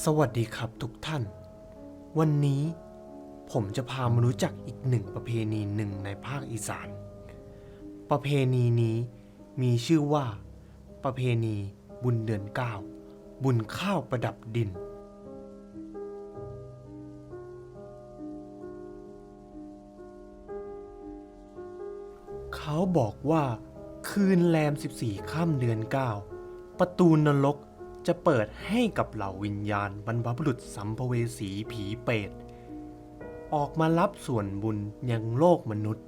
สวัสดีครับทุกท่าน วันนี้ผมจะพามารู้จักอีกหนึ่งประเพณีหนึ่งในภาคอีสาน ประเพณีนี้มีชื่อว่า ประเพณีบุญเดือนเก้าบุญข้าวประดับดิน เขาบอกว่าคืนแรม 14ค่ำเดือน 9 ประตูนรก จะเปิดให้กับเหล่าวิญญาณบรรพบุรุษสัมภเวสีผีเปรตออกมารับส่วนบุญยังโลกมนุษย์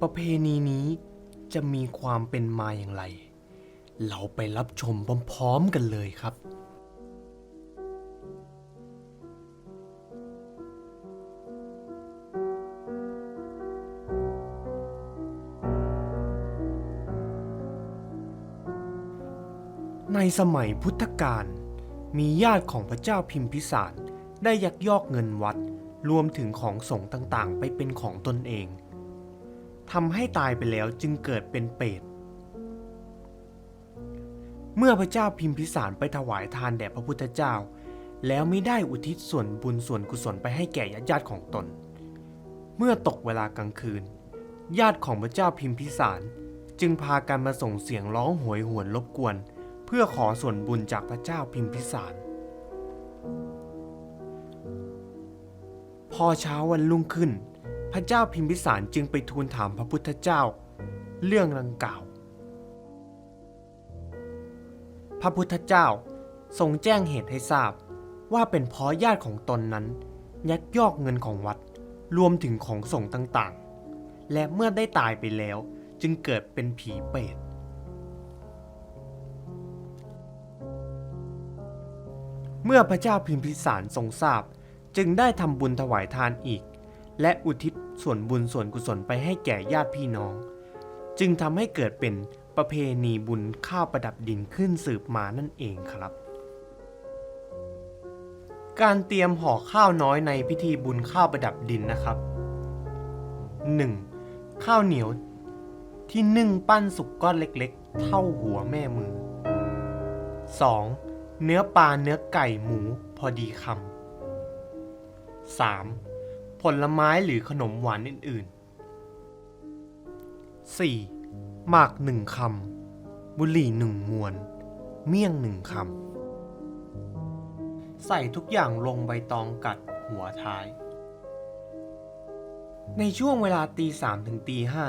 ประเพณีนี้จะมีความเป็นมาอย่างไร เราไปรับชมพร้อมๆกันเลยครับ ในสมัยพุทธกาลมีญาติของพระเจ้าพิมพิสารได้ยักยอกเงินวัดรวมถึงของสงฆ์ต่างๆ ไปเป็นของตนเองทำให้ตายไปแล้วจึงเกิดเป็นเปรตเมื่อพระเจ้าพิมพิสารไปถวายทานแด่พระพุทธเจ้า แล้วไม่ได้อุทิศส่วนบุญส่วนกุศลไปให้แก่ญาติๆของตน เมื่อตกเวลากลางคืน ญาติของพระเจ้าพิมพิสารจึงพากันมาส่งเสียงร้องโหยหวนรบกวน เพื่อขอส่วนบุญจากพระเจ้าพิมพิสาร พอเช้าวันรุ่งขึ้น พระเจ้าพิมพิสารจึงไปทูลถามพระพุทธเจ้า เรื่องดังกล่าว พระพุทธเจ้าทรงแจ้งเหตุให้ทราบว่าเป็นเพราะญาติของตนนั้น ยักยอกเงินของวัดรวมถึงของส่งต่างๆ และเมื่อได้ตายไปแล้วจึงเกิดเป็นผีเปรต เมื่อพระเจ้าพิมพิสารทรงทราบ จึงได้ทำบุญถวายทานอีก และอุทิศส่วนบุญส่วนกุศลไปให้แก่ญาติพี่น้อง จึงทำให้เกิดเป็นประเพณีบุญข้าวประดับดินขึ้นสืบมานั่นเองครับ การเตรียมห่อข้าวน้อยในพิธีบุญข้าวประดับดินนะครับ 1. ข้าวเหนียวที่นึ่งปั้นสุกก้อนเล็กๆ เท่าหัวแม่มือ 2. เนื้อปลาเนื้อไก่หมูพอดีคำ 3. ผลไม้หรือขนมหวานอื่น ๆ 4. หมากหนึ่งคำ บุหรี่หนึ่งมวน เมี่ยงหนึ่งคำ ใส่ทุกอย่างลงใบตองกัดหัวท้าย ในช่วงเวลาตีสามถึงตีห้า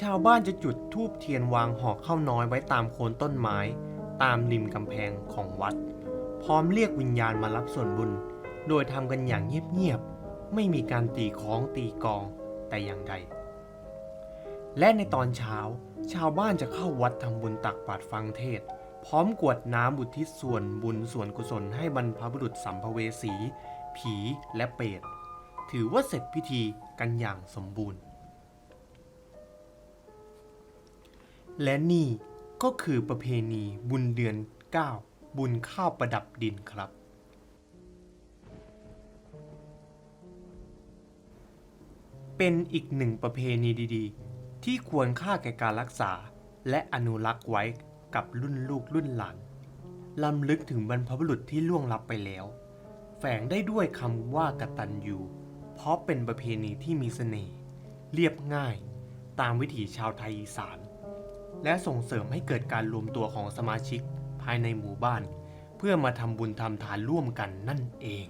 ชาวบ้านจะจุดธูปเทียนวางห่อข้าวน้อยไว้ตามโคนต้นไม้ ตามริมกำแพงของวัด พร้อมเรียกวิญญาณมารับส่วนบุญ โดยทำกันอย่างเงียบๆ ไม่มีการตีคล้องตีกองแต่อย่างใด และในตอนเช้า ชาวบ้านจะเข้าวัดทำบุญตักบาตรฟังเทศ พร้อมกวดน้ำบุทิศส่วนบุญส่วนกุศลให้บรรพบุรุษสัมภเวสี ผีและเปรตถือว่าเสร็จพิธีกันอย่างสมบูรณ์ และนี่ ก็คือประเพณีบุญเดือน 9 บุญข้าวประดับดินครับ เป็นอีกหนึ่งประเพณีดีๆ ที่ควรค่าแก่การรักษา และอนุรักษ์ไว้กับรุ่นลูกรุ่นหลานลำลึกถึงบรรพบุรุษที่ล่วงลับไปแล้ว แฝงได้ด้วยคำว่ากตัญญูเพราะเป็นประเพณีที่มีเสน่ห์เรียบง่าย ตามวิถีชาวไทยอีสาน และส่งเสริมให้เกิดการรวมตัวของสมาชิกภายในหมู่บ้าน เพื่อมาทำบุญทำทานร่วมกันนั่นเอง